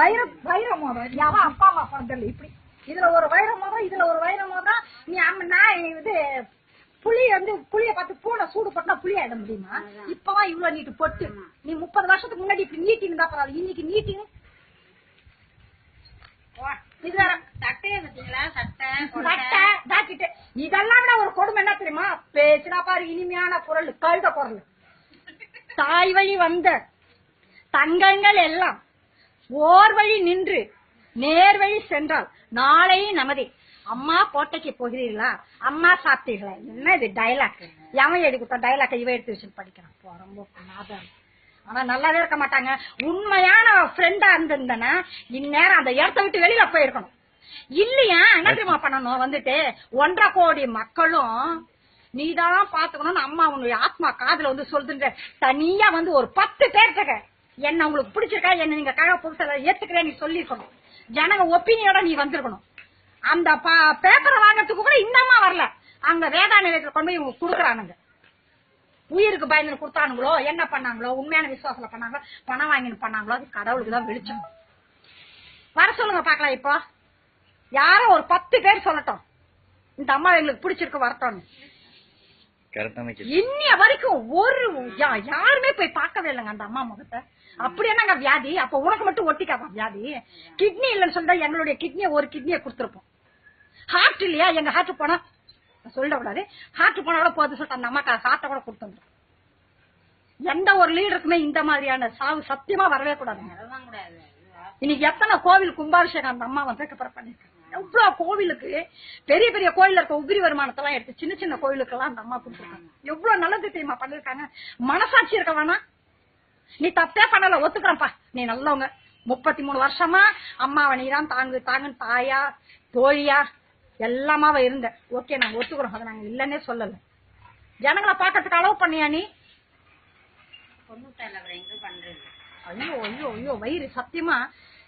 வைர வைர மோதிரம் யாவா அப்பா அம்மா பிறந்தல இப்படி. இதுல ஒரு வைர மோதிரம் இதுல ஒரு வைர மோதிரம் நீ நான் இது புளி வந்து புளிய பார்த்து பூனை சூடு போட்டா புளி ஆயிட முடியுமா? இப்பதான் இவ்வளவு நீட்டு பொட்டு. நீ முப்பது வருஷத்துக்கு முன்னாடி இப்படி நீட்டிங் தான் பரவாயில்ல. இன்னைக்கு நீட்டிங். இதெல்லாம் விட ஒரு கொடுமை என்ன தெரியுமா? பேசினா பாரு இனிமையான குரல் கழுத குரல். தாய் வழி வந்த தங்கங்கள் எல்லாம் ஓர் வழி நின்று நேர் வழி சென்றால் நாளை நமதே. அம்மா கோட்டைக்கு போகிறீர்களா? அம்மா சாப்பிட்டீர்களா? என்ன இது டைலாக் எவன் எழுதி டைலாக் இவன் எடுத்து வச்சு படிக்கிறான். ரொம்ப நாதம் ஆனா நல்லாவே இருக்க மாட்டாங்க. உண்மையான ஃப்ரெண்டா இருந்திருந்தனா இந்நேரம் அந்த இடத்த விட்டு வெளியில போயிருக்கணும். இல்லையா? என்ன தெரியுமா பண்ணணும்? வந்துட்டு ஒன்றரை கோடி மக்களும் நீதான் பாத்துக்கணும்னு அம்மா உன்னுடைய ஆத்மா காதுல வந்து சொல்லுன்ற தனியா வந்து ஒரு பத்து பேர்த்துக்க என்ன உங்களுக்கு பிடிச்சிருக்கா என்ன நீங்க கழக புதுசா ஏத்துக்கிறேன் நீ சொல்லிருக்கணும் ஜனங்க ஒப்பீனியோட நீ வந்திருக்கணும். அந்த பேப்பரை வாங்கறதுக்கு கூட இன்னமா வரல. அங்க வேதா நிலையத்துல கொண்டு போய் இவங்க குடுக்குறானுங்க. உயிருக்கு பயந்து கொடுத்தானுங்களோ என்ன பண்ணாங்களோ உண்மையான விசுவாசத்துல பண்ணாங்களோ பணம் வாங்கின்னு பண்ணாங்களோ அது கடவுளுக்கு தான் வெளிச்சம். வர சொல்லுங்க பாக்கலாம் இப்போ. யாரோ ஒரு பத்து பேர் சொல்லட்டும். இந்த அம்மா எங்களுக்கு பிடிச்சிருக்கு வரட்டும்னு. இன்னிய வரைக்கும் ஒரு யா- யாருமே போய் பார்க்கவே இல்லைங்க அந்த அம்மா முகத்தை. அப்படி என்னங்க வியாதி? அப்ப உனக்கு மட்டும் ஒட்டிக்காதா வியாதி? கிட்னி இல்லைன்னு சொன்னா எங்களுடைய கிட்னியை ஒரு கிட்னியை கொடுத்துருப்போம். ஹார்ட் இல்லையா? எங்க ஹார்ட் போனா சொல்லக்கூடாது ஹார்ட் போனா கூட போது சொல்லிட்டு அந்த அம்மாக்கு ஹார்ட்டை கூட கொடுத்துருந்தோம் எந்த ஒரு லீடருக்குமே இந்த மாதிரியான சாவு சத்தியமா வரவே கூடாதுங்க. இன்னைக்கு எத்தனை கோவில் கும்பாபிஷேகம் அந்த அம்மா வந்து அப்புறம் பண்ணிருக்காங்க எவ்வளவு கோவிலுக்கு பெரிய பெரிய கோயில்ல இருக்க உதிரி வருமானத்தெல்லாம் எடுத்து சின்ன சின்ன கோயிலுக்கு எல்லாம் அந்த அம்மா கொடுத்துருக்காங்க. எவ்வளவு நல்லது தெரியுமா பண்ணிருக்காங்க மனசாட்சி இருக்க வேணாம். நீ தப்பே பண்ணல ஒத்துக்கிறப்பா நீ நல்லவங்க. முப்பத்தி மூணு வருஷமா அம்மாவை நீ தான் தாங்கு தாங்குன்னு தாயா தோழியா எல்லாமாவ இருந்த. ஓகே நாங்க ஒத்துக்கிறோம். அதை நாங்க இல்லன்னே சொல்லல. ஜனங்களை பாக்கிறதுக்கு அளவு பண்ணியா நீ? ஐயோ ஐயோ ஐயோ வயிறு சத்தியமா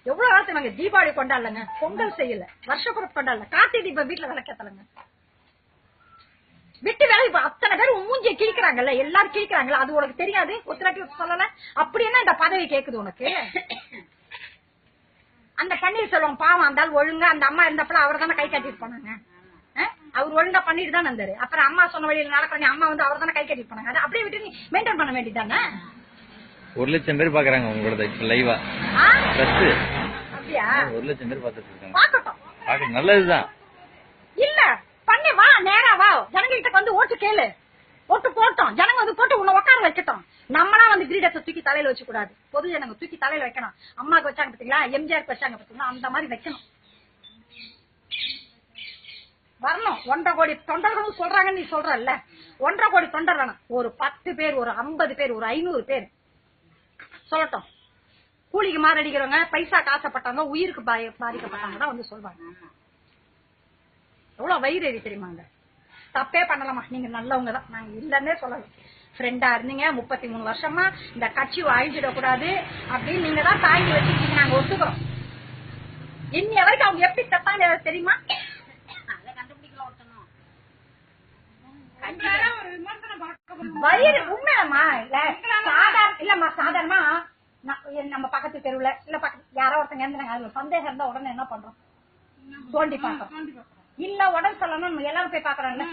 எவ்வளவு நாளத்துக்கு நாங்க தீபாவளி கொண்டாடலங்க? பொங்கல் செய்யல. வருஷப்புறம் கொண்டாடல. கார்த்திகை தீபம் வீட்டுல விளக்கத்தலங்க. விட்டு வேலை இப்ப அத்தனை பேர் உன் மூஞ்சிய கிழிக்கிறாங்கல்ல? எல்லாரும் கிழிக்கிறாங்கல்ல அது உனக்கு தெரியாது? ஒத்துராட்டி சொல்லல. அப்படி என்ன இந்த பதவி கேக்குது உனக்கு? அந்த பன்னீர்செல்வம் பாவம் அந்த ஒழுங்கா அந்த அம்மா இருந்தப்பல அவர் தானே கை காட்டிட்டு போனாங்க. அவர் ஒழுங்கா பண்ணிட்டு தான் இருந்தாரு. அப்புறம் அம்மா சொன்ன வழியில நடக்கிற அம்மா வந்து அவர் தானே கை கட்டிட்டு போனாங்க. அதை அப்படியே விட்டு நீ மெயின்டைன் பண்ண வேண்டியதானே ஒரு லட்சம் பேர் பாக்குறாங்க உங்களோட இப்ப லைவா? ஃபர்ஸ்ட் அப்படியா? ஒரு லட்சம் பேர் பாத்துட்டு இருக்காங்க. பாக்கட்டும் பாக்க நல்லதுதான். இல்ல பண்ணி வா நேரா வா. ஜனங்கள்கிட்ட வந்து ஓட்டு கேளு. ஓட்டு போட்டோம். ஜனங்க வந்து போட்டு உன்னை உட்கார வைக்கட்டும். நம்மளா வந்து கிரீடத்தை தூக்கி தலையில வச்சு கூடாது. பொது ஜனங்க தூக்கி தலையில வைக்கணும். அம்மாக்கு வச்சாங்க பாத்தீங்களா? எம்ஜிஆர் வச்சாங்க பாத்தீங்களா? அந்த மாதிரி வைக்கணும். வரணும். ஒன்றரை கோடி தொண்டர்கள் சொல்றாங்கன்னு நீ சொல்றல்ல. ஒன்றரை கோடி தொண்டர் வேணும். ஒரு பத்து பேர் ஒரு ஐம்பது பேர் ஒரு ஐநூறு பேர். சொல்லட்டும். கூலிக்கு மாரடிக்கிறவங்க பைசா காசப்பட்டவங்க உயிருக்கு பாய- பாதிக்கப்பட்டவங்க தான் வந்து சொல்வாங்க. எவ்வளவு வயிறு எரி தெரியுமாங்க தப்பே பண்ணலாமா நீங்க நல்லவங்க தான் நாங்க இல்லன்னே சொல்லல. ஃப்ரெண்டா இருந்தீங்க முப்பத்தி மூணு வருஷமா இந்த கட்சி அழிஞ்சிடக்கூடாது அப்படின்னு நீங்க தான் தாங்கி வச்சிருக்கீங்க நாங்க ஒத்துக்கிறோம். இன்னைய வரைக்கும் அவங்க எப்படி எனக்கு தெரியுமா? வயிறு உண்மையம்மா இல்ல சாதாரண இல்லம்மா சாதாரணமா நம்ம பக்கத்து தெருவுல இல்ல பக்கத்து யாரோ ஒருத்தங்க இருந்தாங்க அதுல சந்தேகம் இருந்தா உடனே என்ன பண்றோம்? தோண்டி பாக்கறோம் இல்ல உடம்பு சொல்லணும் எல்லாரும் போய் பாக்குறோம்ல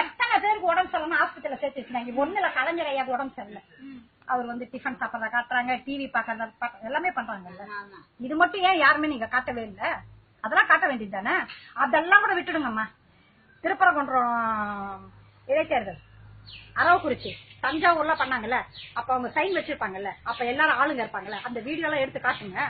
எத்தனை பேருக்கு உடம்பு சொல்லணும் ஆஸ்பத்திரியில சேர்த்து வச்சிருந்தாங்க? ஒண்ணுல கலைஞர் ஐயா உடம்பு சரியில்லை. அவர் வந்து டிஃபன் சாப்பிடறத காட்டுறாங்க டிவி பாக்குறத பாக்க- எல்லாமே பண்றாங்கல்ல. இது மட்டும் ஏன் யாருமே நீங்க காட்டவே இல்ல? அதெல்லாம் காட்ட வேண்டியது தானே? அதெல்லாம் கூட விட்டுடுங்கம்மா. திருப்பரங்குன்றம் இடைத்தேர்தல். அரவக்குறிச்சி தஞ்சாவூர்ல பண்ணாங்கல்ல அப்ப அவங்க சைன் வச்சிருப்பாங்கல்ல அப்ப எல்லாரும் ஆளுங்க இருப்பாங்கல்ல அந்த வீடியோ எல்லாம் எடுத்து காட்டுங்க.